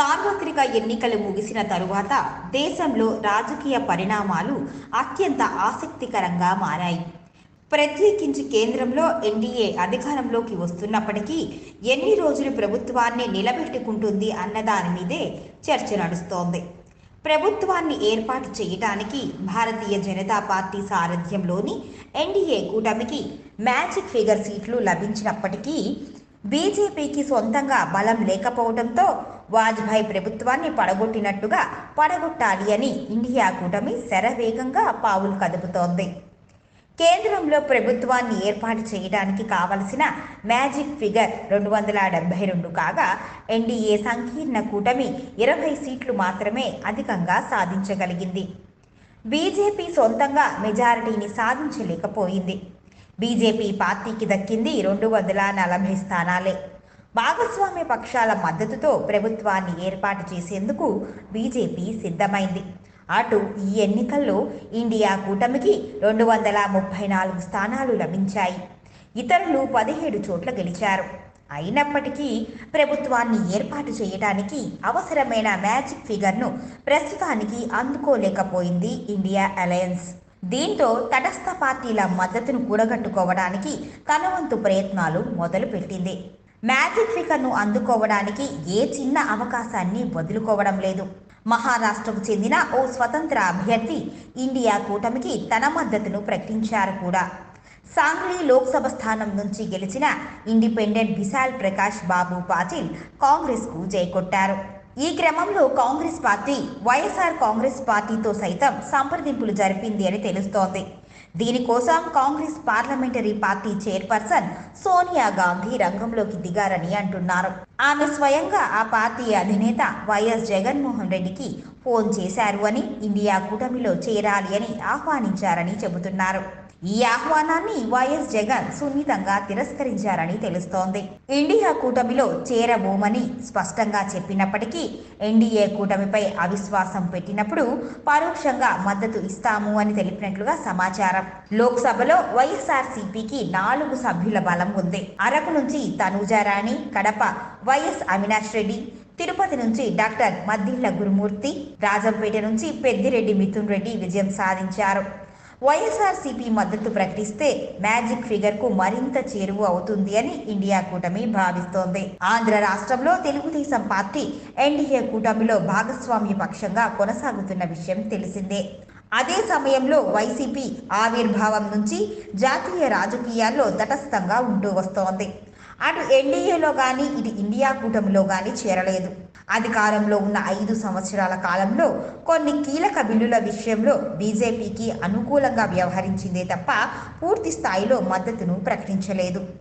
సార్వత్రిక ఎన్నికలు ముగిసిన తరువాత దేశంలో రాజకీయ పరిణామాలు అత్యంత ఆసక్తికరంగా మారాయి. ప్రత్యేకించి కేంద్రంలో ఎన్డీఏ అధికారంలోకి వస్తున్నప్పటికీ ఎన్ని రోజులు ప్రభుత్వాన్ని నిలబెట్టుకుంటుంది అన్నదాని మీదే చర్చ నడుస్తోంది. ప్రభుత్వాన్ని ఏర్పాటు చేయడానికి భారతీయ జనతా పార్టీ సారథ్యంలోని ఎన్డీఏ కూటమికి మ్యాజిక్ ఫిగర్ సీట్లు లభించినప్పటికీ బీజేపీకి సొంతంగా బలం లేకపోవడంతో వాజ్పేయి ప్రభుత్వాన్ని పడగొట్టినట్టుగా పడగొట్టాలి అని ఇండియా కూటమి శరవేగంగా పావులు కదుపుతోంది. కేంద్రంలో ప్రభుత్వాన్ని ఏర్పాటు చేయడానికి కావలసిన మ్యాజిక్ ఫిగర్ రెండు వందల డెబ్బై రెండు కాగా ఎన్డీఏ సంకీర్ణ కూటమి ఇరవై సీట్లు మాత్రమే అధికంగా సాధించగలిగింది. బీజేపీ సొంతంగా మెజారిటీని సాధించలేకపోయింది. బీజేపీ పార్టీకి దక్కింది రెండు వందల నలభై స్థానాలే. భాగస్వామ్య పక్షాల మద్దతుతో ప్రభుత్వాన్ని ఏర్పాటు చేసేందుకు బీజేపీ సిద్ధమైంది. అటు ఈ ఎన్నికల్లో ఇండియా కూటమికి రెండు వందల ముప్పై నాలుగు స్థానాలు లభించాయి. ఇతరులు పదిహేడు చోట్ల గెలిచారు. అయినప్పటికీ ప్రభుత్వాన్ని ఏర్పాటు చేయడానికి అవసరమైన మ్యాజిక్ ఫిగర్ను ప్రస్తుతానికి అందుకోలేకపోయింది ఇండియా అలయన్స్. దీంతో తటస్థ పార్టీల మద్దతును కూడగట్టుకోవడానికి తనవంతు ప్రయత్నాలు మొదలుపెట్టింది. మ్యాజిక్ ఫిగర్ను అందుకోవడానికి ఏ చిన్న అవకాశాన్ని వదులుకోవడం లేదు. మహారాష్ట్రకు చెందిన ఓ స్వతంత్ర అభ్యర్థి ఇండియా కూటమికి తన మద్దతును ప్రకటించారు కూడా. సాంగ్లీ లోక్సభ స్థానం నుంచి గెలిచిన ఇండిపెండెంట్ విశాల్ ప్రకాష్ బాబు పాటిల్ కాంగ్రెస్కు జైకొట్టారు. ఈ క్రమంలో కాంగ్రెస్ పార్టీ వైఎస్ఆర్ కాంగ్రెస్ పార్టీతో సైతం సంప్రదింపులు జరిపింది అని తెలుస్తోంది. దీనికోసం Congress parliamentary party chairperson Sonia Gandhi రంగంలోకి దిగారని అంటున్నారు. ఆమె స్వయంగా ఆ పార్టీ అధినేత వైఎస్ జగన్మోహన్ రెడ్డికి ఫోన్ చేశారు అని ఇండియా కూటమిలో చేరాలి అని ఆహ్వానించారని చెబుతున్నారు. ఈ ఆహ్వానాన్ని వైఎస్ జగన్ సున్నితంగా తిరస్కరించారని తెలుస్తోంది. ఇండియా కూటమిలో చేరబోమని స్పష్టంగా చెప్పినప్పటికీ ఎన్డీఏ కూటమిపై అవిశ్వాసం పెట్టినప్పుడు పరోక్షంగా మద్దతు ఇస్తాము అని తెలిపినట్లుగా సమాచారం. లోక్సభలో వైఎస్ఆర్సీపీకి నాలుగు సభ్యుల బలం ఉంది. అరకు నుంచి తనూజారాణి కడప వైఎస్ అవినాష్ రెడ్డి తిరుపతి నుంచి డాక్టర్ మద్దిళ్ళ గురుమూర్తి రాజంపేట నుంచి పెద్దిరెడ్డి మిథున్ రెడ్డి విజయం సాధించారు. వైఎస్ఆర్సీపీ మద్దతు ప్రకటిస్తే మ్యాజిక్ ఫిగర్కు మరింత చేరువ అవుతుంది అని ఇండియా కూటమి భావిస్తోంది. ఆంధ్ర రాష్ట్రంలో తెలుగుదేశం పార్టీ ఎన్డీఏ కూటమిలో భాగస్వామ్య పక్షంగా కొనసాగుతున్న విషయం తెలిసిందే. అదే సమయంలో వైసీపీ ఆవిర్భావం నుంచి జాతీయ రాజకీయాల్లో తటస్థంగా ఉంటూ వస్తోంది. అటు ఎన్డీఏలో కానీ ఇటు ఇండియా కూటమిలో కానీ చేరలేదు. అధికారంలో ఉన్న ఐదు సంవత్సరాల కాలంలో కొన్ని కీలక బిల్లుల విషయంలో బీజేపీకి అనుకూలంగా వ్యవహరించిందే తప్ప పూర్తి స్థాయిలో మద్దతును ప్రకటించలేదు.